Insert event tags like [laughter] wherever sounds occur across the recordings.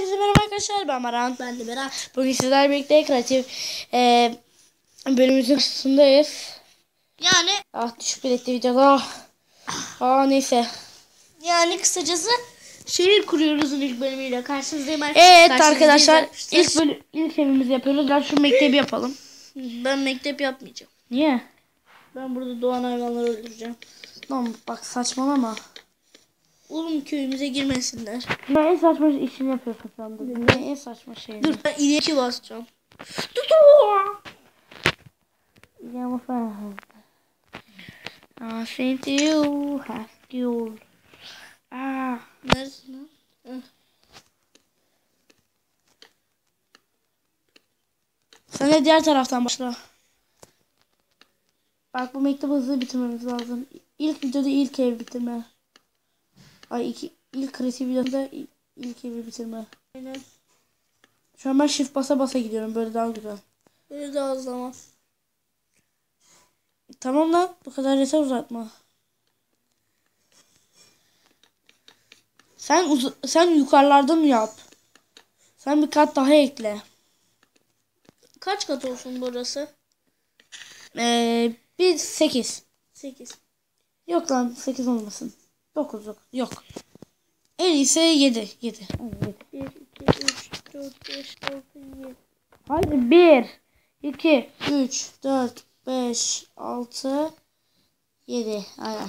Herkese merhaba arkadaşlar ben Baran. Ben de Berat. Bugün sizlerle birlikte kreatif e, bölümümüzün karşısındayız. Yani Ah düşük bir etti videoda. Aa neyse. yani kısacası şehir kuruyoruz ilk bölümüyle. Karşınızdayım arkadaşlar. Evet Karşınızdayız arkadaşlar ilk bölüm, ilk evimizi yapıyoruz. Gel şu mektebi yapalım. ben mektep yapmayacağım. Niye? Ben burada doğan hayvanları öldüreceğim. Lan bak saçmalama. Oğlum köyümüze girmesinler. Ben en saçma işini yapıyorsun şu anda. Ben en saçma şey. Dur ben inek basacağım. Ya bu. I think you have you. Ah. Neredesin lan? Sen de diğer taraftan başla. Bak bu mektubu hızlı bitirmemiz lazım. İlk videoda ilk ev bitirme. Ay iki, ilk kreatif videoda il- ilk evi bitirme. Aynen. Şu an ben shift basa basa gidiyorum böyle daha güzel. Böyle daha az zaman. Tamam lan bu kadar yeter uzatma. Sen uz sen yukarılardan yap. Sen bir kat daha ekle. Kaç kat olsun burası? Ee, bir 8. 8. Yok lan 8 olmasın. 9 yok. Yok. En iyisi 7. 7. 1, 2, 3, 4, 5, 6, 7. Haydi 1, 2, 3, 4, 5, 6, 7. Aynen.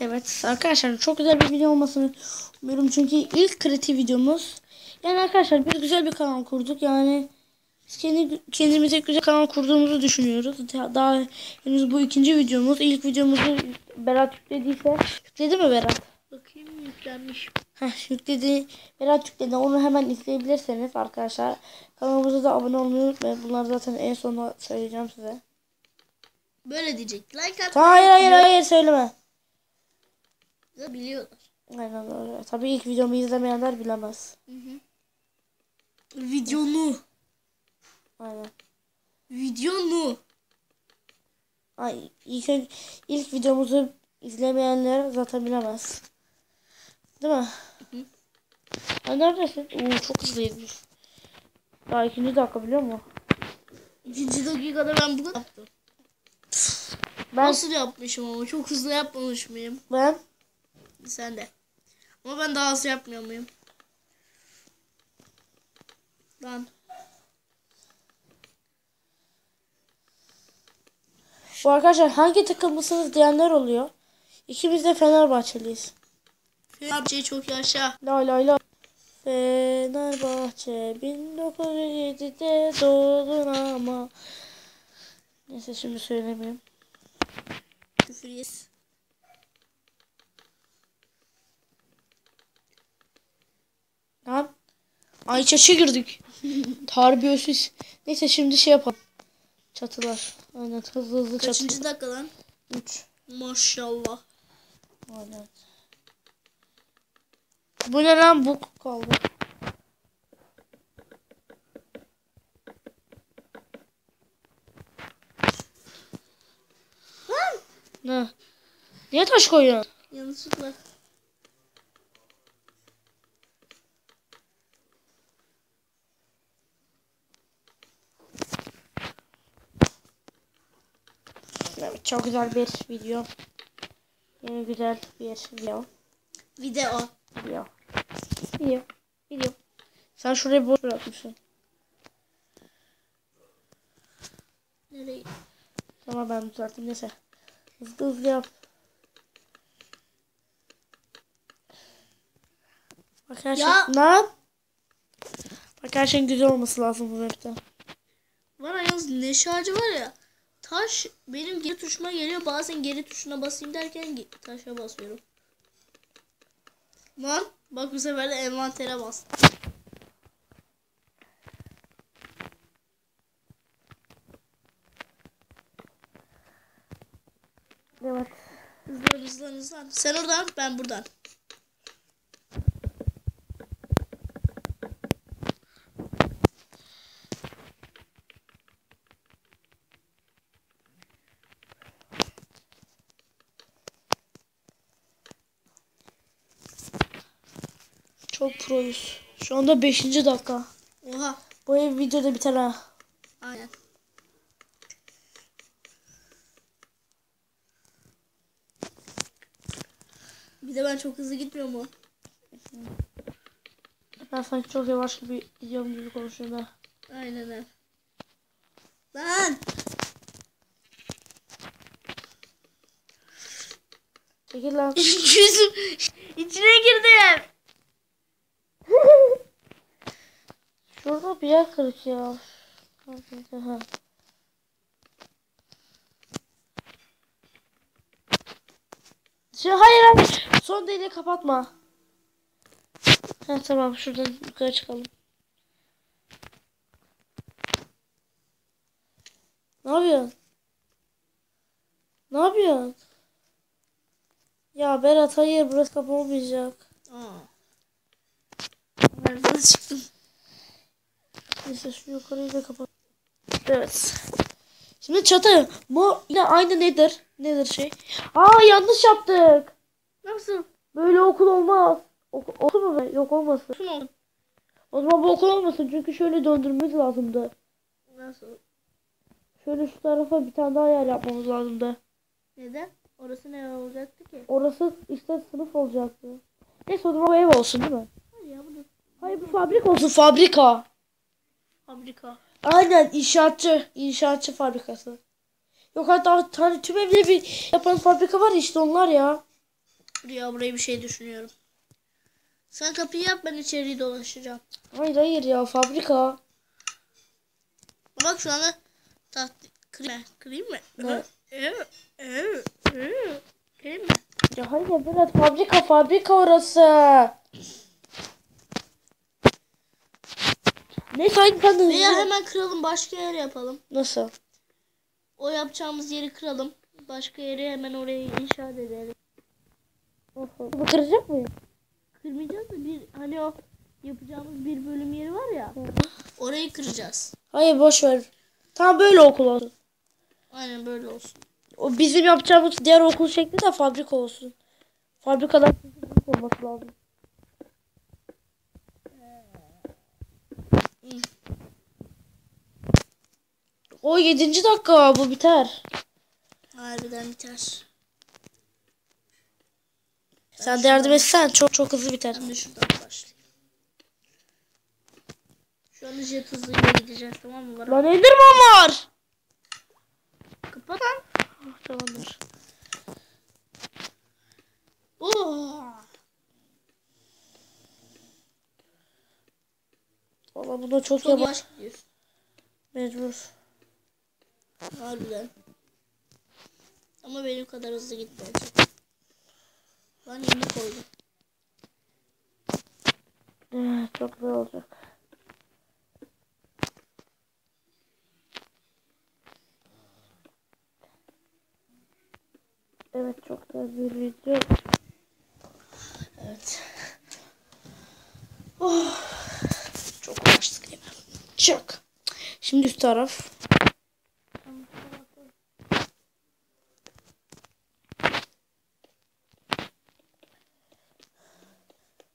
Evet arkadaşlar çok güzel bir video olmasını umuyorum çünkü ilk kreatif videomuz. Yani arkadaşlar bir güzel bir kanal kurduk yani biz kendi kendimize güzel kanal kurduğumuzu düşünüyoruz. Daha, henüz bu ikinci videomuz. İlk videomuzu Berat yüklediyse yükledi mi Berat? Bakayım yüklenmiş. Heh, yükledi. Berat yükledi. Onu hemen izleyebilirseniz arkadaşlar. Kanalımıza da abone olmayı unutmayın. Bunları zaten en sonunda söyleyeceğim size. Böyle diyecek. Like at. Tamam, hayır hayır hayır söyleme. Biliyorlar. Aynen öyle. Tabii ilk videomu izlemeyenler bilemez. Videonu. Aynen. Videonu. Ay, ilk, ilk videomuzu izlemeyenler zaten bilemez. Değil mi? Ay neredesin? Oo, çok hızlıymış. Daha ikinci dakika biliyor musun? İkinci dakikada ben bunu yaptım. Ben, Nasıl yapmışım ama çok hızlı yapmamış mıyım? ben Sen de. Ama ben daha hızlı yapmıyor muyum? Lan. Bu arkadaşlar hangi takımlısınız diyenler oluyor. İkimiz de Fenerbahçeliyiz. Fenerbahçe çok yaşa. Lay lay lay. Fenerbahçe 1907'de doğdun ama. Neyse şimdi söylemeyeyim. Küfür yes. Lan. Ay çaşı girdik. [laughs] Terbiyesiz. Neyse şimdi şey yapalım. Çatılar. Aynen hızlı hızlı çatı. Kaçıncı dakika lan? 3. Maşallah. Aynen. Bu ne lan bu kaldı. Ne? Niye taş koyuyorsun? Yanlışlıkla. Evet, çok güzel bir video. Yine güzel bir video. Video. Video. Video. Video. Sen şuraya boş bırakmışsın. Nereye? Tamam ben düzelttim neyse. Hızlı hızlı yap. Bak her şey... Ya. Ne yap? Bak her şeyin güzel olması lazım bu webde. Var ya yalnız neşe ağacı var ya. Taş benim geri tuşuma geliyor. Bazen geri tuşuna basayım derken taşa basıyorum. Lan bak bu sefer de envantere bas. Evet. Hızlan hızlan hızlan. Sen oradan ben buradan. Çok proyuz. Şu anda 5. dakika. Oha. Bu ev videoda biter ha. Aynen. Bir de ben çok hızlı gitmiyor mu? Ben sanki çok yavaş gibi gidiyorum gibi konuşuyorum da. Aynen öyle. Lan! Çekil lan. [laughs] Yüzüm içine girdim. Şurada bir yer kırık ya. Şimdi hayır hayır. Son deliği kapatma. Ha tamam şuradan yukarı çıkalım. Ne yapıyorsun? Ne yapıyorsun? Ya Berat hayır burası kapanmayacak. Aa. Nereden çıktım? Neyse şu yukarıyı da kapat. Evet. Şimdi çatı. Bu yine aynı nedir? Nedir şey? Aa yanlış yaptık. Nasıl? Böyle okul olmaz. Ok okul mu? be? Yok olmasın. Şunu oldu. O zaman bu okul olmasın. Çünkü şöyle döndürmemiz lazımdı. Nasıl? Şöyle şu tarafa bir tane daha yer yapmamız lazımdı. Neden? Orası ne olacaktı ki? Orası işte sınıf olacaktı. Neyse o zaman bu ev olsun değil mi? Hayır ya bu da Hayır bu fabrika olsun. Fabrika. Fabrika. Aynen inşaatçı. inşaatçı fabrikası. Yok hatta hani tüm evde bir yapan fabrika var işte onlar ya. Buraya buraya bir şey düşünüyorum. Sen kapıyı yap ben içeriği dolaşacağım. Hayır hayır ya fabrika. Bak şu anda taht kırayım mı? Kırayım mı? Ne? Kırayım mı? Ya hayır Berat fabrika fabrika orası. Neyse haydi sen de Veya hemen kıralım başka yere yapalım. Nasıl? O yapacağımız yeri kıralım. Başka yere hemen orayı inşa edelim. Bu kıracak mıyım? Kırmayacağız da bir hani o yapacağımız bir bölüm yeri var ya. Orayı kıracağız. Hayır boş ver. Tamam böyle okul olsun. Aynen böyle olsun. O bizim yapacağımız diğer okul şekli de fabrika olsun. Fabrikalar olması lazım. O 7. dakika bu biter. Harbiden biter. Sen de yardım etsen çok çok hızlı biter. Ben de şuradan başlayayım. Şu anda jet hızıyla gideceğiz tamam mı? Lan Enderman var. Kapat lan. Ah, Tamamdır. Oh. Buna çok, Çok yavaş. yavaş gidiyorsun. Mecbur. Harbiden. Ama benim kadar hızlı gitmeyecek. Ben yeni koydum. Eh, çok güzel olacak. Evet çok güzel bir video. Evet. Oh, çok uğraştık yine. Çok. Şimdi üst taraf.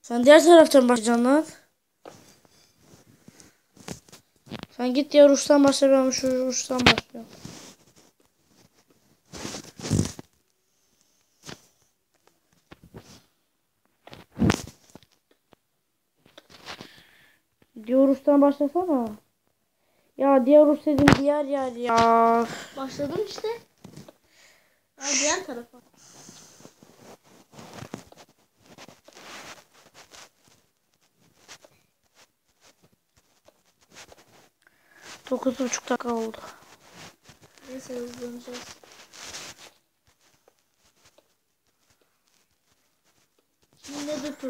Sen diğer taraftan başlayacaksın lan. Sen git diğer uçtan başla ben şu uçtan başlıyorum. Diğer uçtan başlasana. Ya diğer uç dediğim diğer yer ya. Başladım işte. Ha, diğer tarafa. Dokuz buçuk dakika oldu. Neyse hızlanacağız. Şimdi ne de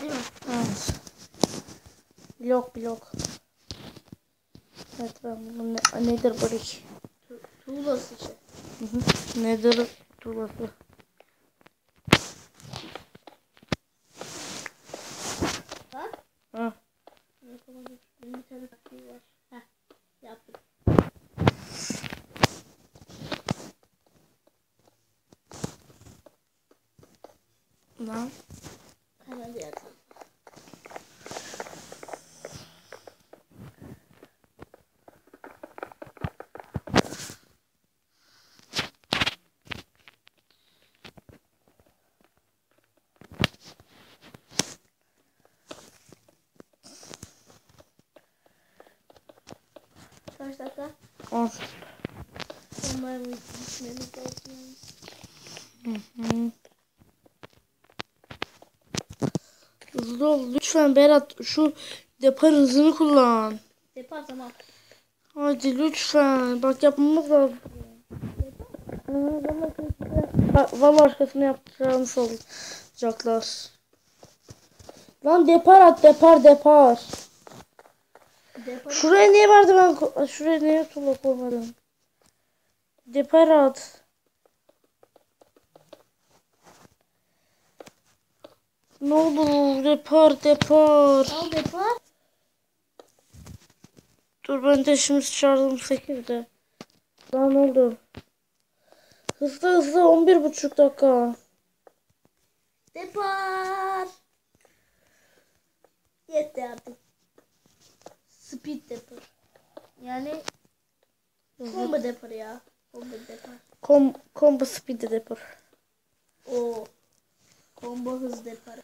değil mi? Evet. Blok blok. Evet ben bunu ne, nedir brick? Tu- Tuğlası işte. Hı hı. Nedir tuğlası? Ha? Ha. Yapamadım. Benim bir tane taktiği var. Heh. Yaptım. Lan. Hemen diğer tarafa. Kaç dakika? 10. Onlar mı gitmemiz lazım. Hı. Hızlı ol lütfen Berat şu depar hızını kullan. Depar tamam. Hadi lütfen. Bak yapmamız lazım. Vallahi arkasını yapacağımız olacaklar. Lan depar at depar depar. Şuraya niye vardı ben şuraya niye tuğla koymadım? Depar at. Ne olur depar depar. Al depar. Dur ben de şimdi çağırdım 8'de. Daha ne oldu? Hızlı hızlı 11 buçuk dakika. Depar. Yetti artık. Speed depar. Yani combo depar ya. Combo depar. Kom combo speed depar. O. Combo hız depar.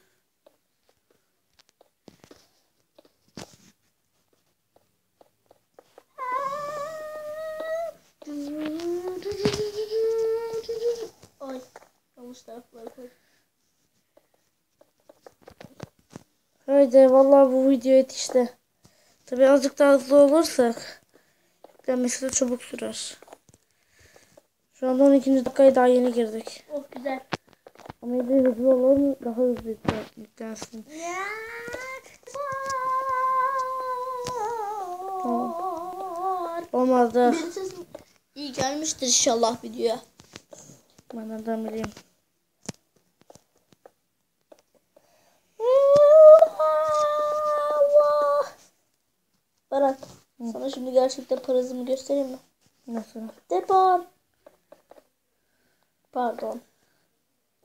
Ay. Yanlış taraflara. Haydi vallahi bu video yetişti. Tabi azıcık daha hızlı olursak yüklenmesi de çabuk sürer. Şu anda 12. dakikaya daha yeni girdik. Oh güzel. Ama bir hızlı olalım daha hızlı yüklen- yüklensin. Olmadı. Benim sesim iyi gelmiştir inşallah videoya. Ben nereden bileyim. Baran sana şimdi gerçekten parazımı göstereyim mi? Nasıl? Depar. Pardon.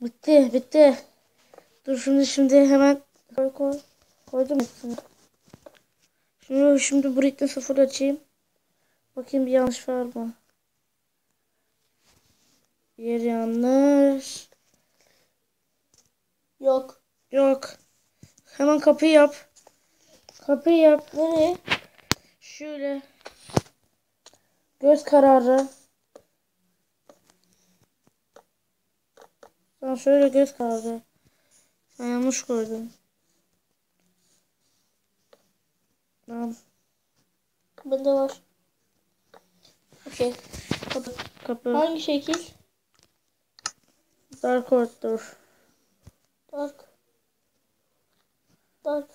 Bitti bitti. Dur şimdi şimdi hemen koy koy. Koydum hepsini. Şimdi, şimdi ritmi sıfır açayım. Bakayım bir yanlış var mı? Yer yanlış. Yok. Yok. Hemen kapıyı yap. Kapıyı yap. Nereye? Şöyle. Göz kararı. Sen şöyle göz kararı. Sen yanlış koydun. Tamam. Bende var. Okey. Kapı. Kapı. Hangi şekil? Dark Order. Dark. Dark.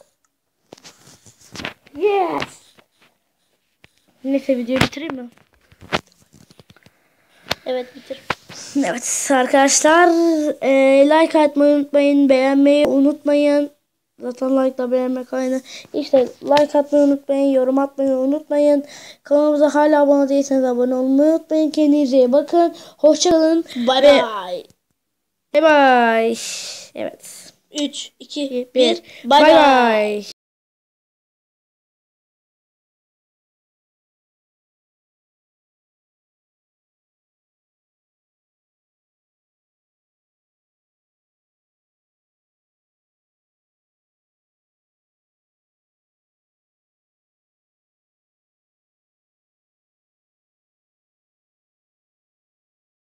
Yes. Neyse videoyu bitireyim mi? Evet bitir. [laughs] Evet arkadaşlar e, like atmayı unutmayın. Beğenmeyi unutmayın. Zaten like da beğenmek aynı. İşte like atmayı unutmayın. Yorum atmayı unutmayın. Kanalımıza hala abone değilseniz abone olmayı unutmayın. Kendinize iyi bakın. Hoşçakalın. Bye bye. Bye bye. Evet. 3, 2, 1. 1. Bye bye.